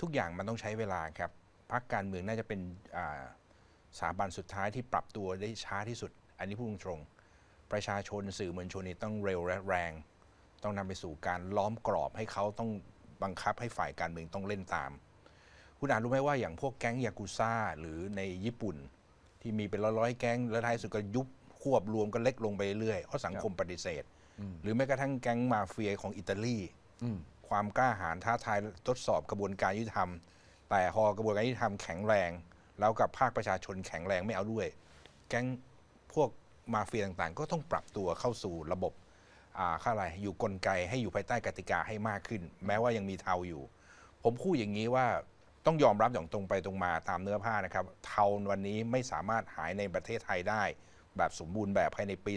ทุกอย่างมันต้องใช้เวลาครับพักการเมืองน่าจะเป็นอ่าสถาบันสุดท้ายที่ปรับตัวได้ช้าที่สุด อันนี้พูดตรงๆประชาชนสื่อมวลชนนี่ต้องเร็วและแรง ต้องนำไปสู่การล้อมกรอบให้เขาต้องบังคับให้ฝ่ายการเมืองต้องเล่นตาม คุณอ่านรู้ไหมว่าอย่างพวกแก๊งยากุซ่าหรือในญี่ปุ่น ที่มีเป็นร้อยๆแก๊งแล้วท้ายสุดก็ยุบควบรวมกันเล็กลงไปเรื่อยๆเพราะสังคมปฏิเสธ หรือแม้กระทั่งแก๊งมาเฟียของอิตาลีอืม ความกล้าหาญท้าทายทดสอบกระบวนการยุติธรรม แต่พอกระบวนการยุติธรรมแข็งแรง แล้วกับภาคประชาชนแข็งแรงไม่เอาด้วย แก๊งพวกมาเฟียต่างๆ ก็ต้องปรับตัวเข้าสู่ระบบอ่าค่าอะไรอยู่กลไกให้อยู่ภายใต้กติกาให้มากขึ้น แม้ว่ายังมีเทาอยู่ ผมพูดอย่างนี้ว่าต้องยอมรับอย่างตรงไปตรงมาตามเนื้อผ้านะครับ เทาวันนี้ไม่สามารถหายในประเทศไทยได้ แบบสมบูรณ์แบบภายในปี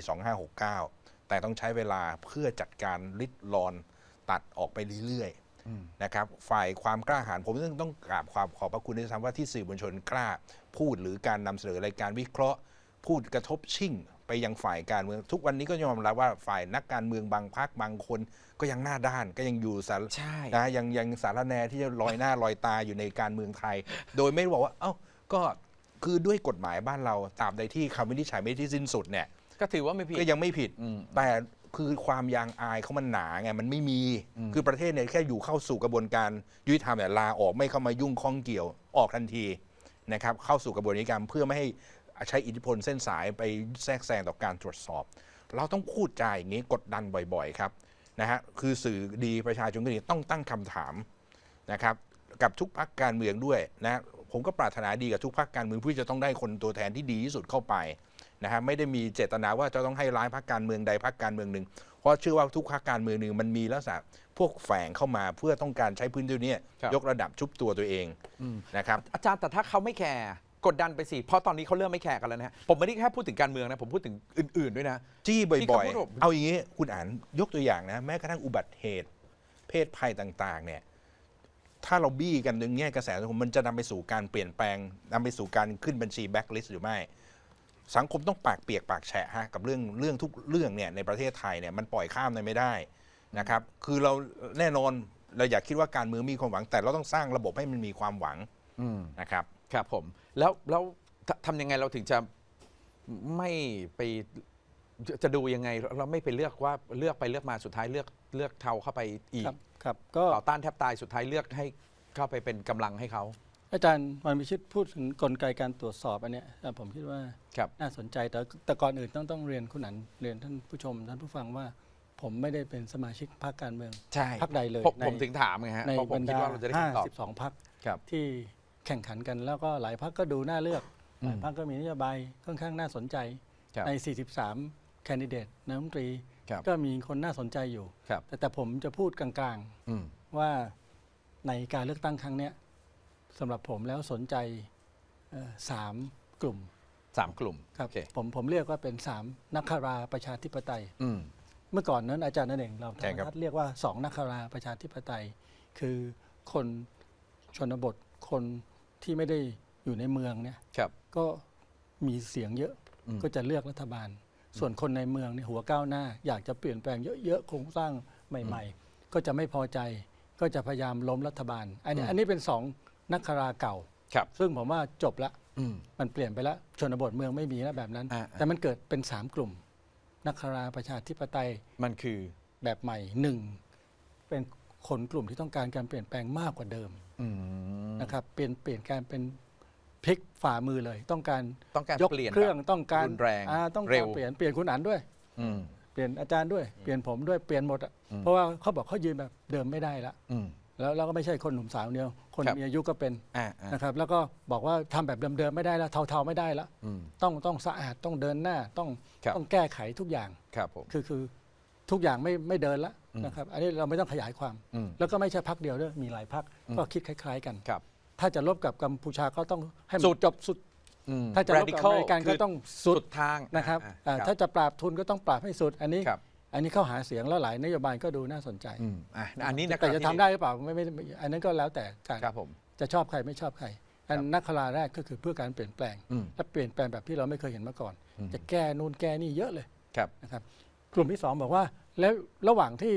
2569 แต่ต้องใช้เวลาเพื่อจัดการลิดรอน ตัดออกไปเรื่อยๆนะครับฝ่ายความกล้าหาญผมต้องต้องกราบความขอบพระคุณด้วยซ้ำว่าที่สื่อมวลชนกล้าพูดหรือการนำเสนอรายการวิเคราะห์ พูดกระทบชิ่งไปยังฝ่ายการเมืองทุกวันนี้ก็ยอมรับว่าฝ่ายนักการเมืองบางพักบางคนก็ยังหน้าด้านก็ยังอยู่สารใช่นะยังยังสารแนที่จะลอยหน้าลอยตาอยู่ในการเมืองไทย โดยไม่ได้บอกว่า เอ้าก็คือด้วยกฎหมายบ้านเราตราบใดที่คำวินิจฉัยไม่ที่สิ้นสุดเนี่ยก็ถือว่าไม่ผิดก็ยังไม่ผิดอืมแต่ คือความยางอายเขามันหนาไงมันไม่มี คือประเทศเนี่ยแค่อยู่เข้าสู่กระบวนการยุติธรรมเนี่ยลาออกไม่เข้ามายุ่งข้องเกี่ยวออกทันทีนะครับเข้าสู่กระบวนการเพื่อไม่ให้ใช้อิทธิพลเส้นสายไปแทรกแซงต่อการตรวจสอบ เราต้องพูดจาอย่างนี้กดดันบ่อยๆครับนะฮะคือสื่อดีประชาชนก็ดีต้องตั้งคำถามนะครับกับทุกพักการเมืองด้วยนะผมก็ปรารถนาดีกับทุกพักการเมืองเพื่อจะต้องได้คนตัวแทนที่ดีที่สุดเข้าไป นะฮะไม่ได้มีเจตนาว่าจะต้องให้ร้ายพรรคการเมืองใดพรรคการเมืองหนึ่งเพราะเชื่อว่าทุกพรรคการเมืองหนึ่งมันมีลักษณะพวกแฝงเข้ามาเพื่อต้องการใช้พื้นที่เนี้ครับยกระดับชุบตัวตัวเองนะครับ อาจารย์แต่ถ้าเขาไม่แคร์กดดันไปสิ เพราะตอนนี้เขาเริ่มไม่แคร์กันแล้วนะฮะ ผมไม่ได้แค่พูดถึงการเมืองนะ ผมพูดถึงอื่น ๆด้วยนะ จี้ที่บ่เขาอยพูดว่าๆเอาอย่างนี้ คุณอ่านยกตัวอย่างนะ แม้กระทั่งอุบัติเหตุ เพศภัยต่างๆ เนี่ย ถ้าเราบี้กันในแง่กระแสสังคมมันจะนำไปสู่การเปลี่ยนแปลงนำไปสู่การขึ้นบัญชีแบ็คลิสต์หรือไม่ สังคมต้องปากเปียกปากแฉะฮะกับเรื่องเรื่องทุกเรื่องเนี่ยในประเทศไทยเนี่ยมันปล่อยข้ามเลยไม่ได้นะครับคือเราแน่นอนเราอยากคิดว่าการเมืองมีความหวัง แต่เราต้องสร้างระบบให้มันมีความหวังอืมนะครับครับผมแล้วแล้วททำยังไงเราถึงจะไม่ไปจะจะดูยังไงเราไม่ไปเลือกว่าเลือกไปเลือกมาสุดท้ายเลือกเลือกเทาเข้าไปอีกครับครับก็ต่อต้านแทบตายสุดท้ายเลือกให้เข้าไปเป็นกำลังให้เขา อาจารย์วันพิชิตพูดถึงกลไกการตรวจสอบอันเนี้ยอะผมคิดว่าครับ น่าสนใจแต่แต่ก่อนอื่นต้องต้องเรียนคุณหนันเรียนท่านผู้ชม ท่านผู้ฟังว่า ผมไม่ได้เป็นสมาชิกพรรคการเมือง ใช่พรรคใดเลยผมใน ผมถึงถามไงฮะในเพราะผบรมรคิดดาว่าเราจะได้คำตอบ 52พรรคครับ ที่แข่งขันกันแล้วก็หลายพรรคก็ดูน่าเลือกอืมหลายพรรคก็มีนโยบายค่อนข้างน่าสนใจ ครับ ใน 43 แคนดิเดตนายกรัฐมนตรี ครับก็มีคนน่าสนใจอยู่ ครับ แต่แต่ผมจะพูดกลางๆอืมว่าในการเลือกตั้งครั้งเนี้ย สำหรับผมแล้วสนใจเอ่อสามกลุ่มสามกลุ่มครับโอเคผมผมเรียกว่าเป็นสามนักคาราประชาธิปไตยอืมเมื่อก่อนนั้นอาจารย์นั่นเองเราใช่ครับทัศน์เรียกว่าสองนักคาราประชาธิปไตย คือคนชนบทคนที่ไม่ได้อยู่ในเมืองเนี่ยครับก็มีเสียงเยอะอืมก็จะเลือกรัฐบาล ส่วนคนในเมืองเนี่ยหัวก้าวหน้า อยากจะเปลี่ยนแปลงเยอะๆโครงสร้างใหม่ ๆ ก็จะไม่พอใจก็จะพยายามล้มรัฐบาล อันนี้อืมอันนี้เป็นสอง นักคาราเก่า ครับ ซึ่งผมว่าจบละอืม มันเปลี่ยนไปแล้วชนบทเมืองไม่มีแล้วแบบนั้น อ่าแต่มันเกิดเป็นสามกลุ่ม นักคาราประชาธิปไตยมันคือ แบบใหม่หนึ่งเป็นคนกลุ่มที่ต้องการการเปลี่ยนแปลงมากกว่าเดิมอืม นะครับเปลี่ยนเปลี่ยนการเป็นพลิกฝ่ามือเลย ต้องการต้องการยกเปลี่ยนเครื่องแบบต้องการรุนแรงอ่าต้องเร็การว เปลี่ยนเปลี่ยนคุณอันด้วย อืม เปลี่ยนอาจารย์ด้วยเปลี่ยนผมด้วยเปลี่ยนหมดอะอืม เพราะว่าเขาบอกเขายืนแบบเดิมไม่ได้ละ อืม แล้วเราก็ไม่ใช่คนหนุ่มสาวเดียว คนครับ มีอายุก็เป็นอ่าอ่า นะครับ แล้วก็บอกว่าทำแบบเดิมๆไม่ได้แล้วเทาๆไม่ได้ละอืม ต้องต้องสะอาดต้องเดินหน้าต้องครับ ต้องแก้ไขทุกอย่าง ครับผม คือคือทุกอย่างไม่ไม่เดินละอืม นะครับ อันนี้เราไม่ต้องขยายความ อืม แล้วก็ไม่ใช่พักเดียวด้วยมีหลายพักอืม ก็คิดคล้าย ๆ กัน ครับ ถ้าจะลบกับกัมพูชาก็ต้องให้มันสุด จบสุด อืม ถ้าจะลบกับอ Radical เมริกันคืก็ต้องสุดสุดทางนะครับอ่าอ่าครับถ้าจะปราบทุนก็ต้องปราบให้สุด อันนี้ครับ อันนี้เข้าหาเสียงแล้วหลายนโยบายก็ดูน่าสนใจอืมอะอันนี้นะคแต่รับจะทำได้หรือเปล่าไม่ไม่ไม่อันนั้นก็แล้วแต่การครับผม จะชอบใครไม่ชอบใคร อันครับนักคราแรกก็คือเพื่อการเปลี่ยนแปลง อืม และเปลี่ยนแปลงแบบที่เราไม่เคยเห็นมาก่อน อืม จะแก้นู่นแก้นี่เยอะเลยครับ นะครับ กลุ่มที่สองบอกว่า แล้วระหว่างที่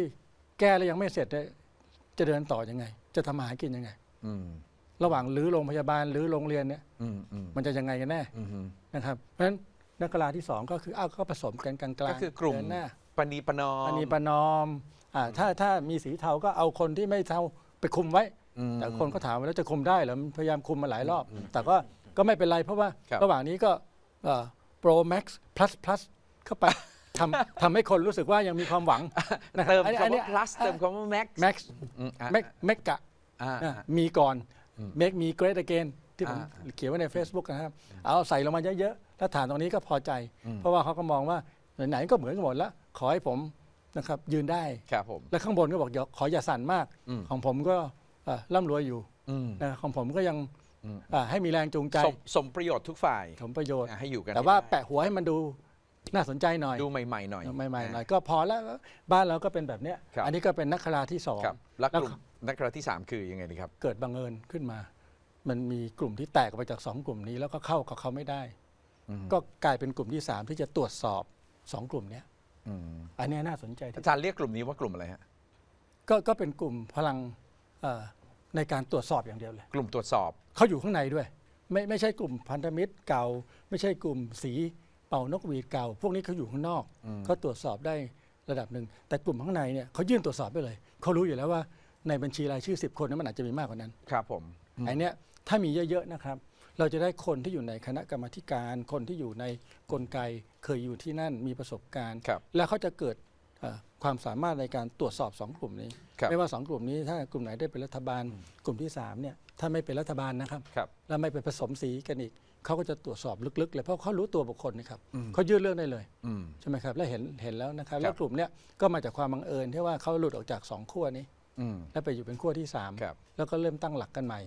แก้แล้วยังไม่เสร็จเนี่ยจะเดินต่อยังไง จะทำมาหากินยังไง อืมระหว่างหรือโรงพยาบาลหรือโรงเรียนเนี่ยอืมอืมมันจะยังไงกันแน่อืม นะครับ เพราะฉะนั้นนักกลาที่สองก็คืออ้าวก็ผสมกันกลางๆก็คือกลุ่ม เดินหน้า ปณีประนอม อันนี้ประนอมอ่าถ้าถ้ามีสีเทาก็เอาคนที่ไม่เทาไปคุมไว้ อืมแต่คนก็ถามว่าแล้วจะคุมได้เหรอมันพยายามคุมมาหลายรอบ แต่ก็ก็ไม่เป็นไรเพราะว่าครับ ระหว่างนี้ก็โปรแม็กซ์ plus plus เข้าไปทำทำให้คนรู้สึกว่ายังมีความหวังนะเติมอันนี้คำอันนี้ ว่า plus เติมคำว่า max max อืมอะ max max กะ อ่านะอ่ามีก่อนอืม make me great again ที่ผมอ่าเขียนไว้ใน Facebook นะครับ เอาใส่ลงมาเยอะๆ แล้วฐานตรงนี้ก็พอใจอืมเพราะว่าเขาก็มองว่า ไหนๆก็เหมือนกันหมดแล้ว ขอให้ผมนะครับยืนได้ ครับผม แล้วข้างบนก็บอกอย่าขออย่าสั่นมาก อืม ของผมก็เอ่อร่ำรวยอยู่อืมนะของผมก็ยังอืมอ่าให้มีแรงจูงใจสมสมประโยชน์ทุกฝ่ายสมประโยชน์ อะให้อยู่กันแต่ว่าให้ได้แปะหัวให้มันดูน่าสนใจหน่อยดูใหม่ ๆ หน่อย ใหม่ๆหน่อยก็พอแล้วบ้านเราก็เป็นแบบเนี้ยครับ อันนี้ก็เป็นนักคราที่สอง ครับแล้วแล้วกลุ่มนักกีฬาที่3คือยังไงดีครับ เกิดบังเอิญขึ้นมา มันมีกลุ่มที่แตกออกไปจากสองกลุ่มนี้ แล้วก็เข้ากับเขาไม่ได้ อืม ก็กลายเป็นกลุ่มที่สามที่จะตรวจสอบ สองกลุ่มเนี้ยอืมอันเนี้ยน่าสนใจที่อาจารย์เรียกกลุ่มนี้ว่ากลุ่มอะไรฮะก็ก็เป็นกลุ่มพลังเอ่อในการตรวจสอบอย่างเดียวเลย กลุ่มตรวจสอบ เขาอยู่ข้างในด้วย ไม่ไม่ใช่กลุ่มพันธมิตรเก่า ไม่ใช่กลุ่มสีเป่านกหวีดเก่า พวกนี้เขาอยู่ข้างนอกอืม เขาตรวจสอบได้ระดับหนึ่ง แต่กลุ่มข้างในเนี่ยเขายื่นตรวจสอบไปเลยเขารู้อยู่แล้วว่าในบัญชีรายชื่อ 10 คนนั้นมันอาจจะมีมากกว่านั้นครับผมไอ้เนี้ยถ้ามีเยอะๆนะครับ เราจะได้คนที่อยู่ในคณะกรรมาธิการ คนที่อยู่ในกลไกเคยอยู่ที่นั่นมีประสบการณ์ ครับ แล้วเขาจะเกิดเอ่อความสามารถในการตรวจสอบสองกลุ่มนี้ ครับ ไม่ว่าสองกลุ่มนี้ถ้ากลุ่มไหนได้เป็นรัฐบาล กลุ่มที่สามเนี่ยถ้าไม่เป็นรัฐบาลนะครับ ครับ แล้วไม่ไปผสมสีกันอีกเขาก็จะตรวจสอบลึกๆเลยเพราะเขารู้ตัวบุคคลนะครับอืมเขายื่นเรื่องได้เลย อืม ใช่ไหมครับ แล้วเห็นเห็นแล้วนะครับ ครับ แล้วกลุ่มเนี้ยก็มาจากความบังเอิญที่ว่าเขาหลุดออกจากสองขั้วนี้ อืม แล้วไปอยู่เป็นขั้วที่สามครับ แล้วก็เริ่มตั้งหลักกันใหม่